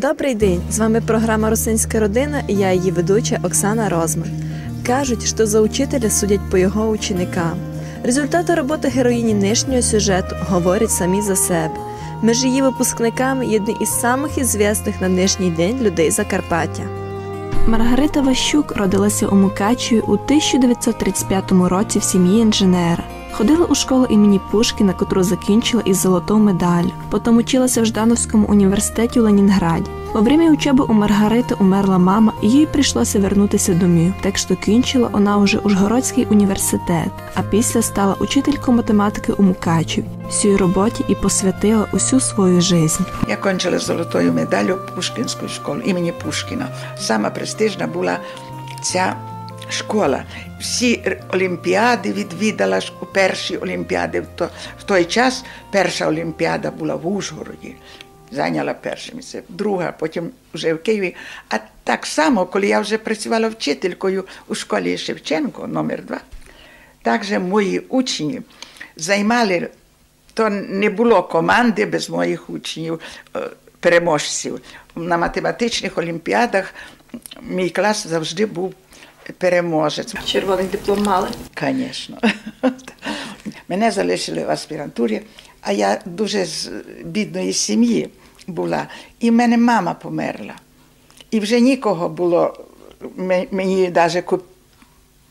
Добрий день! З вами програма Русинська родина і я її ведуча Оксана Розман. Кажуть, що за учителя судять по його ученикам. Результати роботи героїні нижнього сюжету говорять самі за себе. Між її випускниками є одні із самих ізвісних на нинішній день людей Закарпаття. Маргарита Ващук родилася у Мукачеві у 1935 році в сім'ї інженера. Ходила у школу імені Пушкіна, котру закінчила із золотою медаллю. Потім училася в Ждановському університеті у Ленінграді. Во время учоби у Маргарити умерла мама, і їй прийшлося вернутися домів, так що кінчила вона уже Ужгородський університет, а після стала учителькою математики у Мукачеві. Всій роботі і посвятила усю свою життя. Я кончила золотою медаллю Пушкінську школу імені Пушкіна. Сама престижна була ця школа. Всі олімпіади відвідала перші олімпіади. В, той час перша олімпіада була в Ужгороді. Зайняла перше місце, друга, потім вже в Києві. А так само, коли я вже працювала вчителькою у школі Шевченко, номер 2 також мої учні займали, то не було команди без моїх учнів, переможців. На математичних олімпіадах мій клас завжди був переможець. Червоний диплом мали. Звісно. Мене залишили в аспірантурі, а я дуже з бідної сім'ї була. І в мене мама померла. І вже нікого було мені навіть,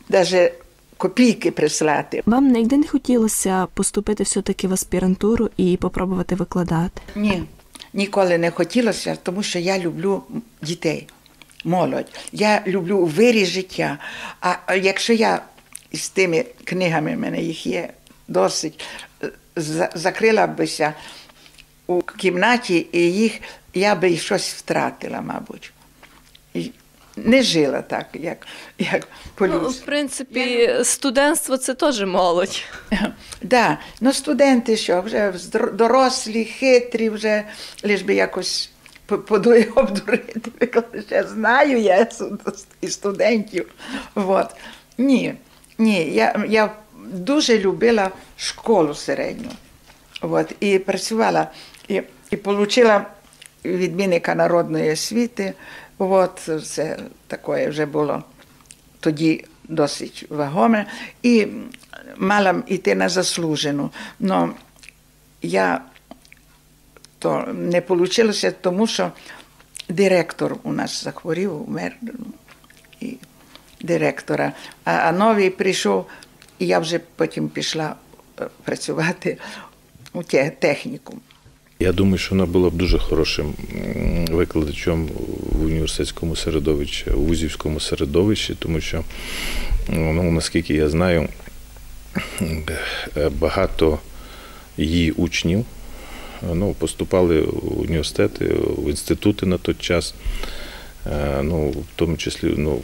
навіть копійки прислати. Вам ніде не хотілося поступити все-таки в аспірантуру і попробувати викладати? Ні, ніколи не хотілося, тому що я люблю дітей, молодь. Я люблю вирі життя. А якщо я з тими книгами, в мене їх є досить, е, закрила бися у кімнаті, і їх я би щось втратила, мабуть. Не жила так, як, як по Ну, в принципі, студентство це теж молодь. Да, ну студенти що, вже дорослі, хитрі, вже лиш би якось подує обдурити. коли Ще знаю я і студентів. Вот. Ні, ні, я, я дуже любила школу середню. Вот, і працювала, і, і отримала відмінника народної освіти. От, це таке вже було тоді досить вагоме, і мала йти на заслужену. Но я то не вийшло, тому що директор у нас захворів, умер. І директора. А, а новий прийшов, і я вже потім пішла працювати у технікум. Я думаю, що вона була б дуже хорошим викладачем в університетському середовищі, у вузівському середовищі, тому що, ну, наскільки я знаю, багато її учнів ну, поступали в університети, в інститути на той час, Е, ну, в тому числі ну,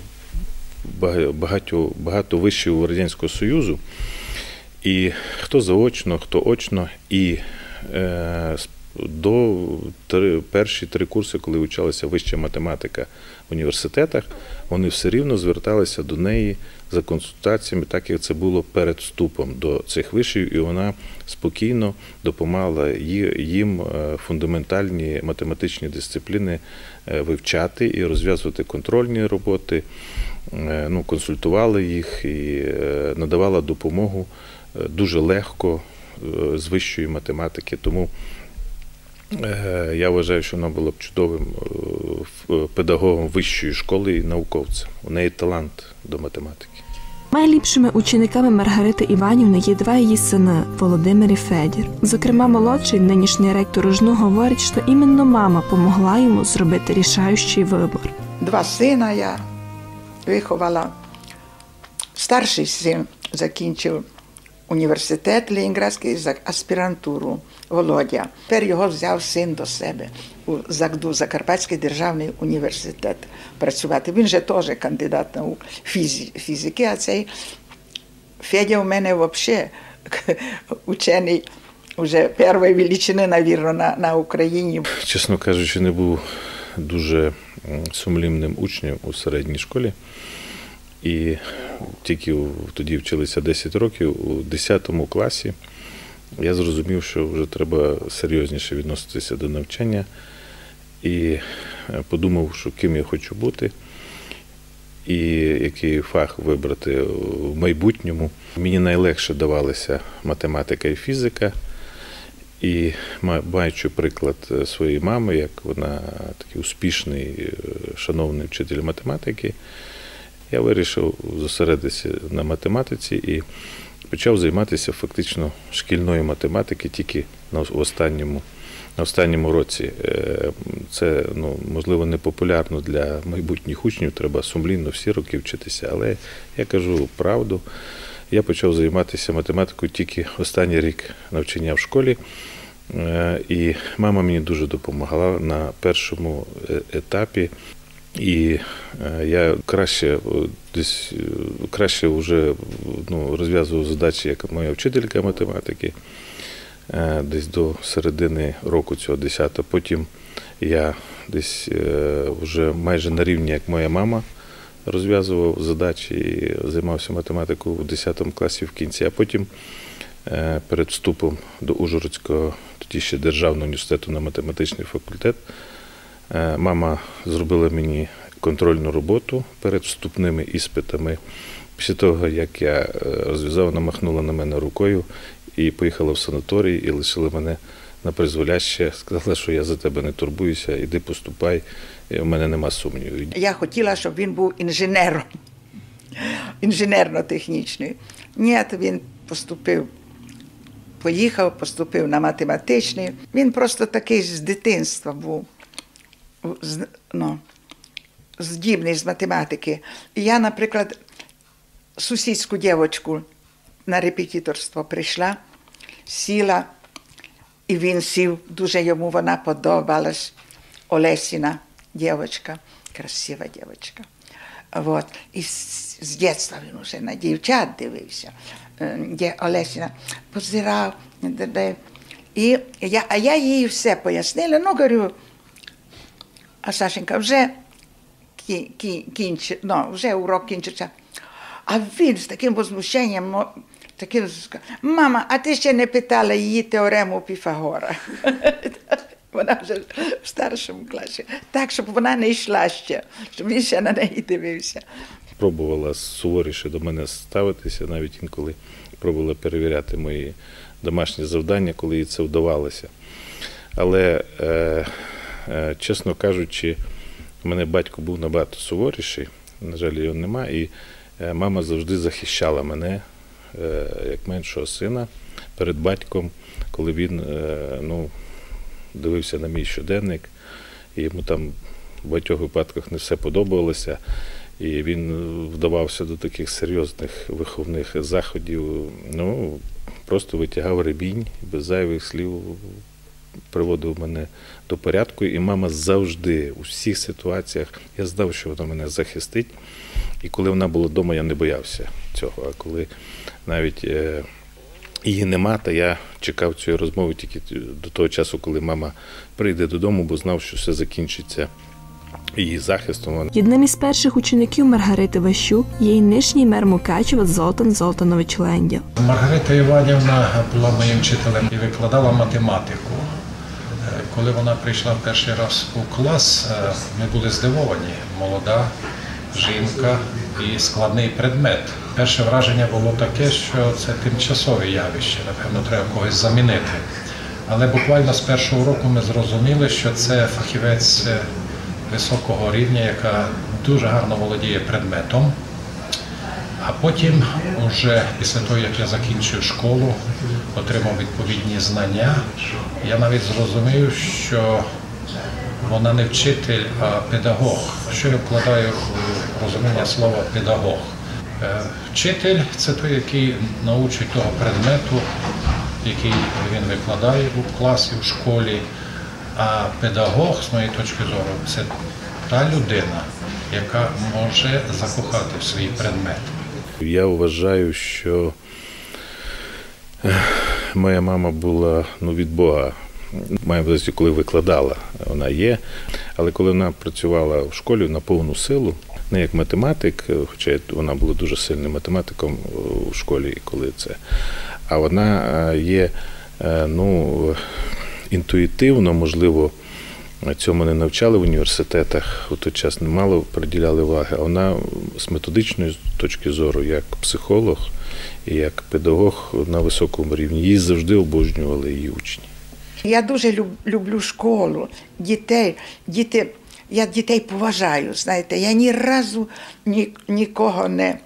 багато, багато вишів Радянського Союзу. І хто заочно, хто очно, і е, до три, перші три курси, коли вчалася вища математика в університетах, вони все рівно зверталися до неї за консультаціями, так як це було перед вступом до цих вишів, і вона спокійно допомагала їм е, фундаментальні математичні дисципліни е, вивчати і розв'язувати контрольні роботи, е, ну, консультувала їх і надавала допомогу дуже легко з вищої математики. Тому я вважаю, що вона була б чудовим е, педагогом вищої школи і науковцем. У неї талант до математики. Найліпшими учениками Маргарити Іванівни є два її сини Володимир і Федір. Зокрема, молодший нинішній ректор Ружну говорить, що іменно мама помогла йому зробити рішаючий вибор. Два сина я виховала. Старший син закінчив університет Ленінградський за аспірантуру Володя. Тепер його взяв син до себе у ЗАГДУ, Закарпатський державний університет працювати. Він же теж кандидат наук фізики, а цей Федя у мене взагалі учений вже першої величини, навірно, на, на Україні. Чесно кажучи, не був дуже сумлінним учнем у середній школі. І тільки тоді вчилися 10 років, у 10 класі я зрозумів, що вже треба серйозніше відноситися до навчання і е, подумав, що ким я хочу бути і який фах вибрати в майбутньому. Мені найлегше давалися математика і фізика. І маючи приклад е, своєї мами, як вона такий успішний, е, шановний вчитель математики, я вирішив зосередитися на математиці і почав займатися фактично шкільною математики тільки на останньому, на останньому році. Е, Це ну, можливо не популярно для майбутніх учнів, треба сумлінно всі роки вчитися, але я кажу правду. Я почав займатися математикою тільки останній рік навчання в школі. Е, І мама мені дуже допомагала на першому е- етапі. І е, я краще десь е, краще вже ну, розв'язував задачі як моя вчителька математики е, десь до середини року цього 10-го. Потім я десь е, вже майже на рівні, як моя мама, розв'язував задачі і займався математикою в 10 класі в кінці, а потім е, перед вступом до Ужгородського, тоді ще Державного університету на математичний факультет, е, мама зробила мені контрольну роботу перед вступними іспитами. Після того, як я е, розв'язав, вона махнула на мене рукою і поїхала в санаторій, і лишила мене на призволяще. Сказала, що я за тебе не турбуюся, іди поступай, і в мене нема сумнівів. Я хотіла, щоб він був інженером, інженерно-технічний. Ні, він поступив, поїхав, поступив на математичний. Він просто такий з дитинства був. Ну, здібний з математики. І я, наприклад, сусідську дівчинку на репетиторство прийшла, сіла, і він сів, дуже йому вона подобалась. Олесіна дівчинка, красива дівчинка. Вот. І з, дитинства він уже на дівчат дивився. Е, Де Олесіна позирав. І я, а я їй все пояснила. Ну, говорю, а Сашенька вже кі, ну, вже урок кінчиться. А він з таким возмущенням, таким мама, а ти ще не питала її теорему Піфагора. Вона вже в старшому класі. Так, щоб вона не йшла ще, щоб він ще на неї дивився. пробувала суворіше до мене ставитися, навіть інколи пробувала перевіряти мої домашні завдання, коли їй це вдавалося. Але, е, чесно кажучи, у мене батько був набагато суворіший, на жаль, його нема, і е, мама завжди захищала мене е, як меншого сина перед батьком, коли він е, ну, дивився на мій щоденник, і йому там в багатьох випадках не все подобалося. І він вдавався до таких серйозних виховних заходів. Ну, просто витягав ребінь без зайвих слів, приводив мене до порядку. І мама завжди у всіх ситуаціях я знав, що вона мене захистить. І коли вона була вдома, я не боявся цього. А коли навіть е, її нема, то я чекав цієї розмови тільки до того часу, коли мама прийде додому, бо знав, що все закінчиться її захистом. Одним із перших учеників Маргарити Ващук є й нижній мер Мукачева Золтан Золтанович Лендя. Маргарита Іванівна була моїм вчителем і викладала математику. Коли вона прийшла перший раз у клас, е, ми були здивовані. Молода жінка і складний предмет. Перше враження було таке, що це тимчасове явище, напевно, треба когось замінити. Але буквально з першого року ми зрозуміли, що це фахівець е, високого рівня, яка дуже гарно володіє предметом. А потім, уже після того, як я закінчив школу, отримав відповідні знання, я навіть зрозумів, що вона не вчитель, а педагог. Що я вкладаю в розуміння слова педагог? Е, Вчитель це той, який научить того предмету, який він викладає у класі, у школі. А педагог, з моєї точки зору, це та людина, яка може закохати в свій предмет. Я вважаю, що моя мама була ну, від Бога. Маю на коли викладала, вона є. Але коли вона працювала в школі на повну силу, не як математик, хоча вона була дуже сильним математиком у школі, коли це. А вона е, є е, ну, інтуїтивно, можливо, цьому не навчали в університетах, у той час немало приділяли уваги, вона з методичної точки зору, як психолог і як педагог на високому рівні, її завжди обожнювали її учні. Я дуже люб- люблю школу, дітей. Діти, я дітей поважаю, знаєте, я ні разу ні, нікого не,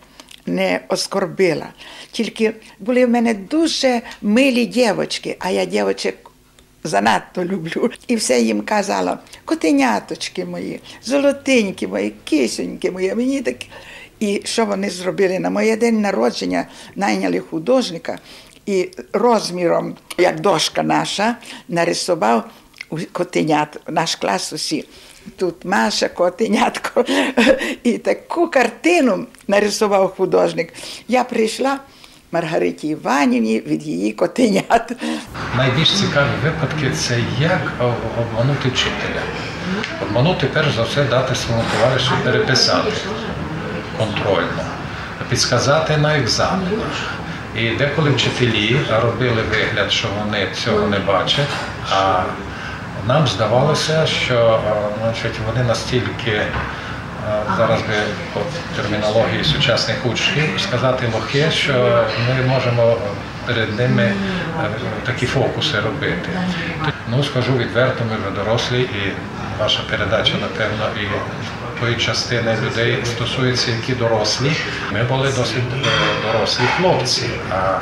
не оскорбила. Тільки були в мене дуже милі дівчатки, а я дівчаток занадто люблю. І все їм казала: котеняточки мої, золотенькі мої, кисоньки мої, мені такі. І що вони зробили? На моє день народження найняли художника і розміром, як дошка наша, нарисував котенят, наш клас усі. Тут Маша, котенятко. І таку картину нарисував художник. Я прийшла Маргариті Іванівні від її котенят. Найбільш цікаві випадки це як обманути вчителя. Обманути, перш за все, дати своєму товаришу переписати контрольно, підсказати на екзаменах. І деколи вчителі робили вигляд, що вони цього не бачать, а нам здавалося, що значить, вони настільки зараз би по термінології сучасних учнів сказати лохи, що ми можемо перед ними е, такі фокуси робити. Ну, скажу відверто, ми вже дорослі, і ваша передача, напевно, і тої частини людей стосується, які дорослі. Ми були досить е, дорослі хлопці, а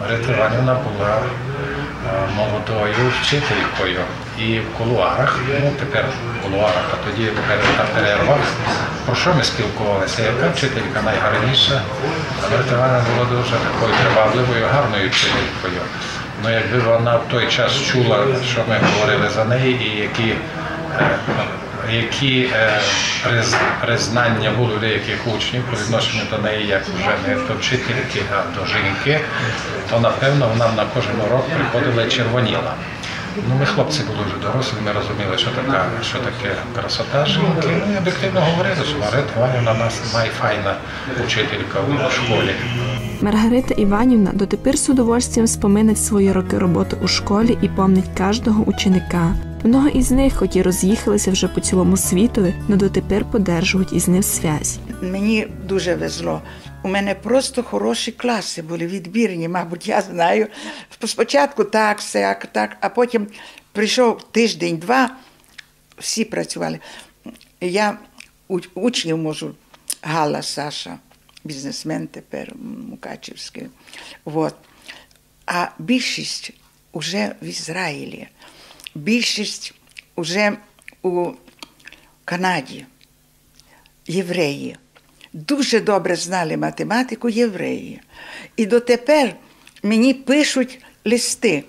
Марita Іванівна була е, молодою вчителькою. І в кулуарах, ну тепер в кулуарах, а тоді перед- перервах, про що ми спілкувалися? Яка вчителька найгарніша? А Марita була дуже такою привабливою, гарною вчителькою. Ну, якби вона в той час чула, що ми говорили за неї, і які, е, які е, приз- признання були деяких учнів по відношенню до неї, як вже не до вчительки, а до жінки, то напевно вона на кожен урок приходила червоніла. Ну, ми хлопці були вже дорослі, ми розуміли, що така, що таке красота жінки. Ну, і об'єктивно говорили, що Марина Іванівна у нас найфайна учителька у школі. Маргарита Іванівна дотепер з удовольствием споминать свої роки роботи у школі і помнить кожного ученика. Много із них, хоч і роз'їхалися вже по цілому світові, но дотепер подержують із ним зв'язь. Мені дуже везло. У мене просто хороші класи були відбірні, мабуть, я знаю. Спочатку так, сяк, так, а потім прийшов тиждень-два, всі працювали. Я учнів можу, Галла Саша, бізнесмен тепер Мукачівський. Вот. А більшість уже в Ізраїлі, більшість уже у Канаді євреї. Дуже добре знали математику євреї. І дотепер мені пишуть листи,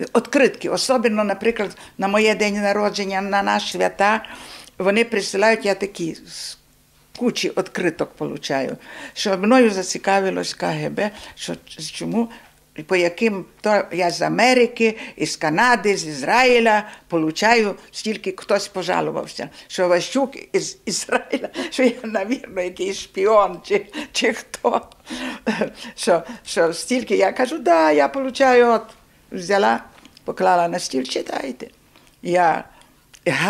відкритки, особливо, наприклад, на моє день народження, на наш свята, вони присилають, я такі кучі відкриток получаю, що мною зацікавилось КГБ, що чому, по яким то я з Америки, із Канади, з Ізраїля получаю, стільки хтось пожалувався, що Ващук із Ізраїля, що я, навірно, якийсь шпіон чи, чи хто. Що, що стільки я кажу, да, я получаю, от взяла, поклала на стіл, читайте. Я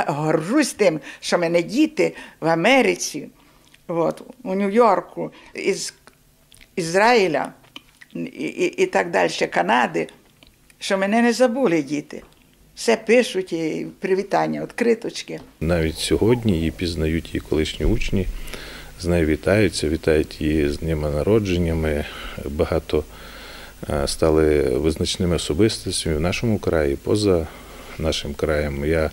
горжусь тим, що мене діти в Америці, от, у Нью-Йорку, із Ізраїля і, і, так далі, Канади, що мене не забули діти. Все пишуть, і привітання, відкриточки. Навіть сьогодні її пізнають її колишні учні, з нею вітаються, вітають її з днями народженнями. Багато е, стали визначними особистостями в нашому краї, поза нашим краєм. Я,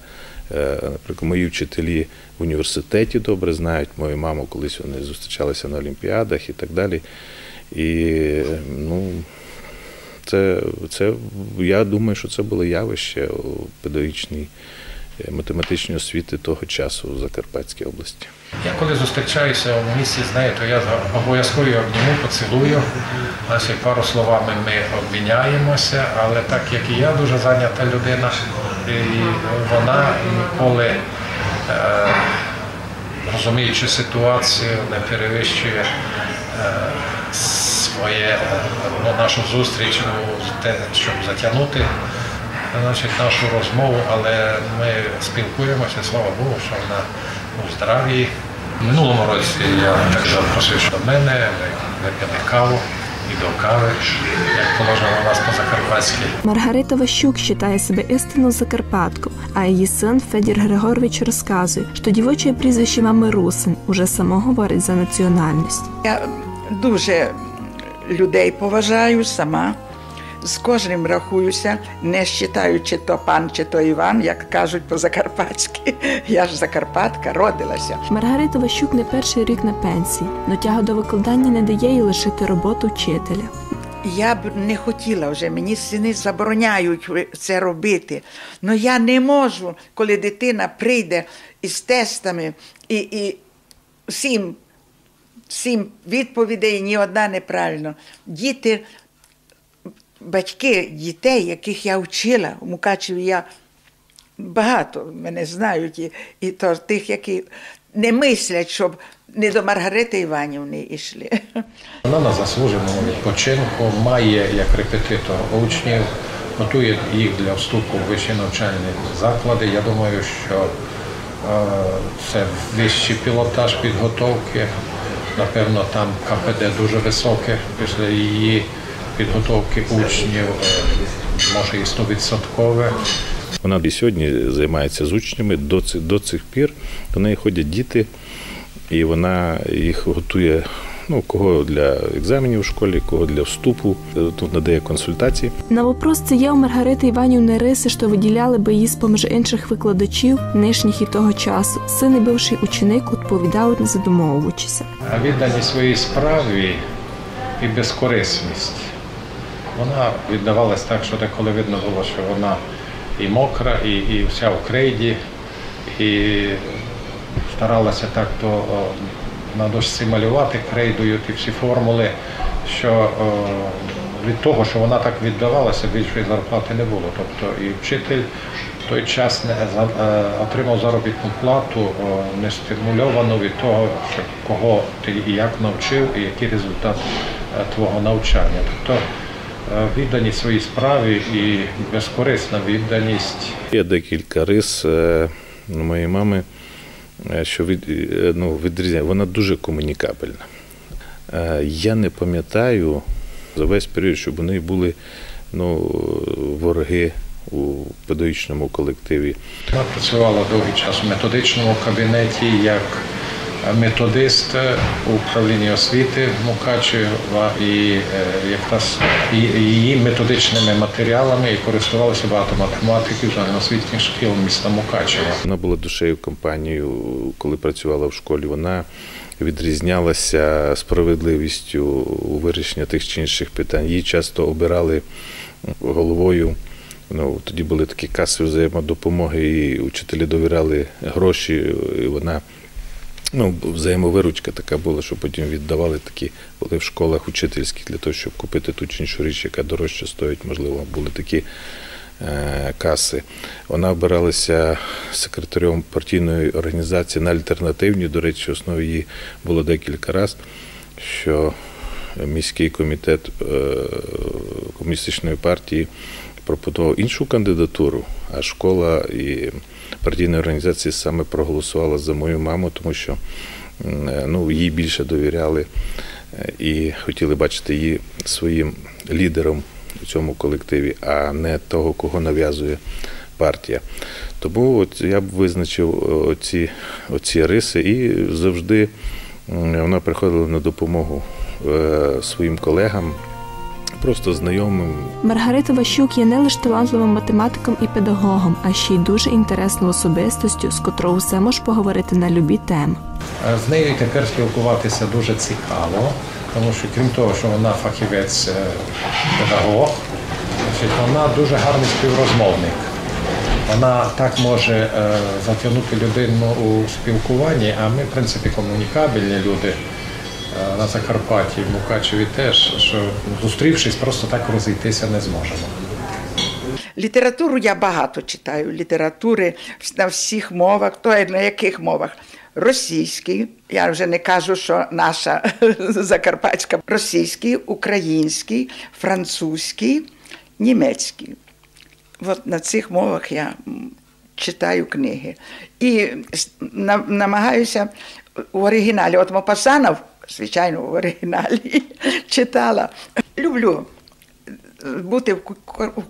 е, наприклад, мої вчителі в університеті добре знають, мою маму колись вони зустрічалися на Олімпіадах і так далі. І ну, це, це я думаю, що це було явище у педагогічній е, математичній освіти того часу в Закарпатській області. Я коли зустрічаюся в місті з нею, то я обов'язково обніму, поцілую. Наші пару словами ми обміняємося, але так як і я дуже зайнята людина, і вона ніколи, е, розуміючи ситуацію, не перевищує е, своє ну, нашу зустріч у те, щоб затягнути значить, нашу розмову, але ми спілкуємося, слава Богу, що вона у здраві. Минулому році я так запросив що до мене, ми вип'ємо каву і до кави, як положено у нас по-закарпатськи. Маргарита Ващук вважає себе істинно закарпатком, а її син Федір Григорович розказує, що дівоче прізвище мами Русин уже само говорить за національність. Я дуже людей поважаю сама. З кожним рахуюся, не вважаючи то пан чи то Іван, як кажуть по-закарпатськи. Я ж Закарпатка, родилася. Маргарита Ващук не перший рік на пенсії, но тяга до викладання не дає їй лишити роботу вчителя. Я б не хотіла вже, мені сини забороняють це робити. але я не можу, коли дитина прийде із тестами і, і сім, сім відповідей, ні одна неправильно. Діти, батьки дітей, яких я вчила, у Мукачеві я багато мене знають, і, і то тих, які не мислять, щоб не до Маргарити Іванівни йшли. Вона на заслуженому відпочинку має як репетитор учнів, готує їх для вступу в вищі навчальні заклади. Я думаю, що е, це вищий пілотаж підготовки. Напевно, там КПД дуже високе після її підготовки учнів, е, може і 100%. Вона і сьогодні займається з учнями до цих, до цих пір. До неї ходять діти, і вона їх готує. Ну, кого для екзаменів в школі, кого для вступу. Тут надає консультації. На вопрос це є у Маргарити Іванівни риси, що виділяли би її з поміж інших викладачів, нинішніх і того часу. Син і бивший ученик відповідають, не задумовуючися. А відданість своїй справі і безкорисність. Вона віддавалась так, що деколи видно було, що вона і мокра, і, і вся в крейді, і старалася так то на дошці малювати крейдою ті всі формули, що від того, що вона так віддавалася, більшої зарплати не було. Тобто і вчитель в той час не е, отримав заробітну плату о, не стимульовану від того, що кого ти і як навчив, і який результат е, твого навчання. Тобто е, відданість своїй справі і безкорисна відданість Є декілька рис е, моєї мами, е, що від, е, ну, відрізняє. Вона дуже комунікабельна. Е, Я не пам'ятаю за весь період, щоб неї були ну, вороги у педагогічному колективі. Вона працювала довгий час у методичному кабінеті як методист у управлінні освіти Мукачева і е, якраз її методичними матеріалами і користувалося багато математиків загальноосвітніх шкіл міста Мукачева. Вона була душею компанії, коли працювала в школі. Вона відрізнялася справедливістю у вирішенні тих чи інших питань. Її часто обирали головою. Ну, тоді були такі каси взаємодопомоги, і учителі довіряли гроші, і вона. Ну, взаємовиручка така була, що потім віддавали такі, були в школах учительських для того, щоб купити ту чи іншу річ, яка дорожче стоїть, можливо, були такі е, каси. Вона обиралася секретарем партійної організації на альтернативній. До речі, основі її було декілька разів, що міський комітет е, комуністичної партії пропонував іншу кандидатуру, а школа і партійна організація саме проголосувала за мою маму, тому що е, ну, їй більше довіряли е, і хотіли бачити її своїм лідером у цьому колективі, а не того, кого нав'язує партія. Тому от я б визначив е, оці, оці риси і завжди вона приходила на допомогу своїм колегам, просто знайомим, Маргарита Ващук є не лише талантливим математиком і педагогом, а ще й дуже інтересною особистостю, з котрою все може поговорити на любі теми. Е, З нею тепер спілкуватися дуже цікаво, тому що крім того, що вона фахівець е, педагог, значить, вона дуже гарний співрозмовник. Вона так може е, затягнути людину у спілкуванні, а ми, в принципі, комунікабельні люди на Закарпатті, в Мукачеві теж, що зустрівшись, просто так розійтися не зможемо. Літературу я багато читаю. Літератури на всіх мовах, то на яких мовах? російський, я вже не кажу, що наша закарпатська, російський, український, французький, німецький. От на цих мовах я читаю книги. І намагаюся в оригіналі. От Мопасанов, звичайно, в оригіналі читала. Люблю бути в ку-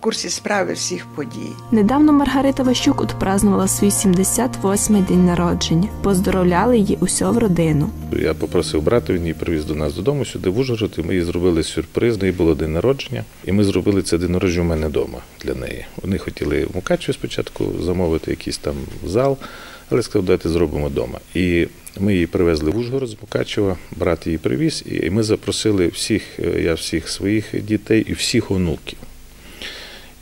курсі справи всіх подій. Недавно Маргарита Ващук отпразнувала свій 78-й день народження. Поздоровляли її усю в родину. Я попросив брата, він її привіз до нас додому сюди в Ужгород, і ми їй зробили сюрприз. Неї було день народження, і ми зробили це день народження у мене вдома для неї. Вони хотіли в Мукачеві спочатку замовити якийсь там зал, але сказав, давайте зробимо вдома. І ми її привезли в Ужгород з Мукачева, брат її привіз, і ми запросили всіх, е, я всіх своїх дітей і всіх онуків.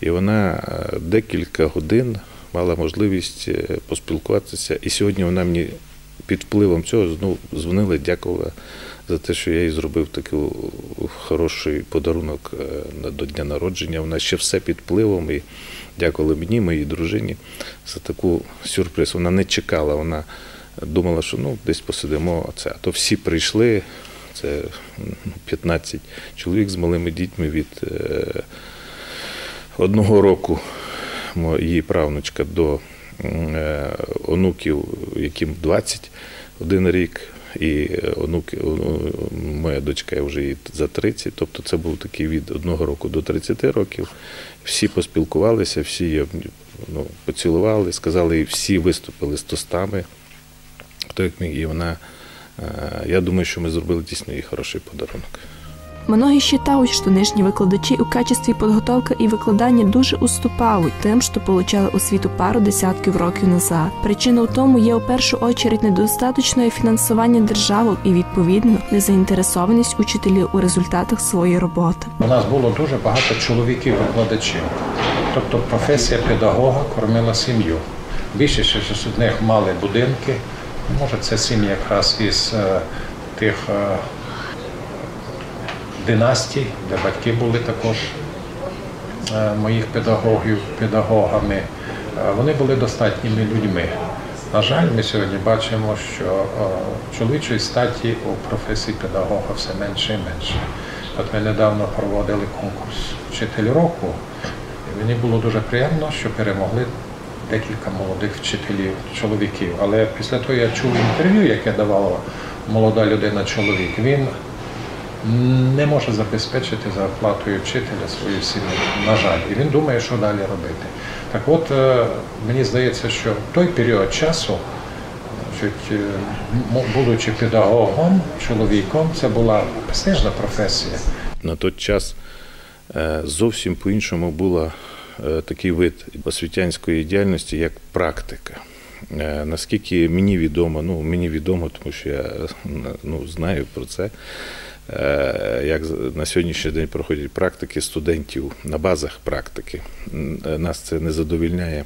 І вона е, декілька годин мала можливість е, поспілкуватися. І сьогодні вона мені під впливом цього знову дзвонила, дякувала за те, що я їй зробив такий хороший подарунок е, до дня народження. Вона ще все під впливом і дякувала мені, моїй дружині за таку сюрприз. Вона не чекала, вона думала, що ну десь посидимо. Це. А то всі прийшли. Це м, 15 чоловік з малими дітьми від е, одного року її правнучка до е, онуків, яким 21 рік, і е, онуки, моя дочка вже їй за 30, тобто це був такий від одного року до 30 років. Всі поспілкувалися, всі ну, поцілували, сказали, і всі виступили з тостами. Хто як міг, і вона. е, Я думаю, що ми зробили дійсно їй хороший подарунок. Многие считают, что нынешние викладачі у качестві підготовки і викладання дуже уступають тим, що получали освіту пару десятків років назад. Причина в тому є у першу очередь недостаточне фінансування держави і відповідно незаінтересованість учителів у результатах своєї роботи. У нас було дуже багато чоловіків-викладачів. Тобто професія педагога кормила сім'ю. Більшість з них мали будинки. Може, це сім'ї якраз із е, тих е, династій, де батьки були також е, моїх педагогів, педагогами. Е, Вони були достатніми людьми. На жаль, ми сьогодні бачимо, що е, чоловічої статі у професії педагога все менше і менше. От ми недавно проводили конкурс вчитель року, і мені було дуже приємно, що перемогли декілька молодих вчителів, чоловіків. Але після того я чув інтерв'ю, яке давала молода людина чоловік. Він не може забезпечити зарплатою вчителя свою сім'ю, на жаль, і він думає, що далі робити. Так от, е, мені здається, що в той період часу, е, будучи педагогом, чоловіком, це була престижна професія. На той час е, зовсім по-іншому е, такий вид освітянської діяльності, як практика. Наскільки мені відомо, ну мені відомо, тому що я ну, знаю про це, як на сьогоднішній день проходять практики студентів на базах практики. Е, Нас це не задовільняє.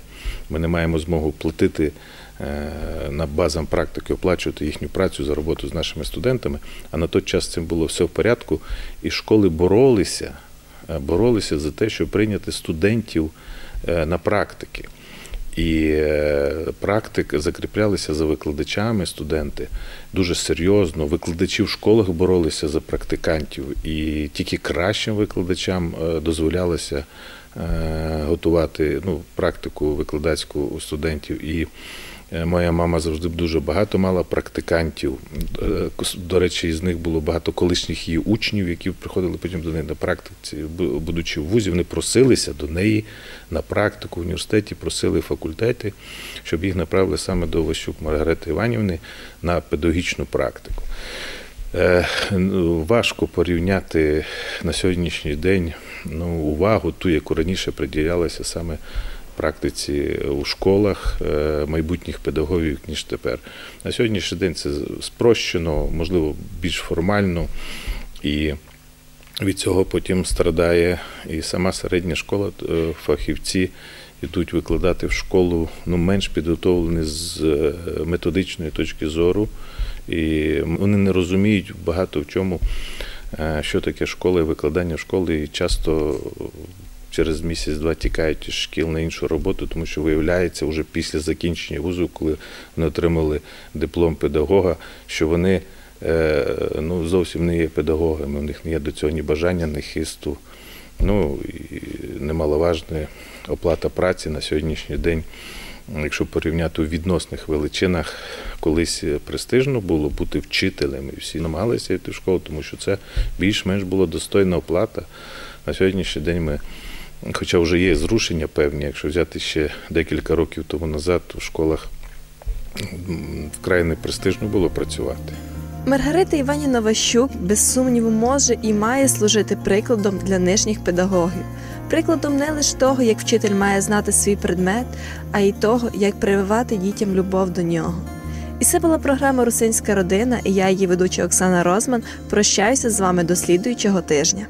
Ми не маємо змогу платити е, на базам практики, оплачувати їхню працю за роботу з нашими студентами. А на той час цим було все в порядку, і школи боролися, е, боролися за те, щоб прийняти студентів е, на практики. І е, практик закріплялися за викладачами студенти дуже серйозно. Викладачі в школах боролися за практикантів, і тільки кращим викладачам е, дозволялося е, готувати ну, практику викладацьку у студентів. І моя мама завжди дуже багато мала практикантів. Е, До речі, із них було багато колишніх її учнів, які приходили потім до неї на практиці, будучи в вузі, вони просилися до неї на практику в університеті, просили факультети, щоб їх направили саме до Ващук Маргарети Іванівни на педагогічну практику. Е, Важко порівняти на сьогоднішній день ну, увагу, ту, яку раніше приділялася саме практиці у школах е, майбутніх педагогів, ніж тепер. На сьогоднішній день це спрощено, можливо, більш формально і. Від цього потім страдає і сама середня школа, е, фахівці йдуть викладати в школу ну, менш підготовлені з е, методичної точки зору, і вони не розуміють багато в чому, що таке школа викладання в школі, і часто через місяць-два тікають із шкіл на іншу роботу, тому що виявляється вже після закінчення вузу, коли вони отримали диплом педагога, що вони е, ну, зовсім не є педагогами, у них не є до цього ні бажання, ні хисту. Ну і немаловажна оплата праці на сьогоднішній день. Якщо порівняти у відносних величинах, колись престижно було бути вчителем, і всі намагалися йти в школу, тому що це більш-менш була достойна оплата. На сьогоднішній день ми, хоча вже є зрушення певні, якщо взяти ще декілька років тому назад, у школах вкрай не престижно було працювати. Маргарита Іванівна Ващук, без сумніву, може і має служити прикладом для нижніх педагогів. Прикладом не лише того, як вчитель має знати свій предмет, а й того, як прививати дітям любов до нього. І це була програма Русинська родина, і я, її ведуча Оксана Розман, прощаюся з вами до слідуючого тижня.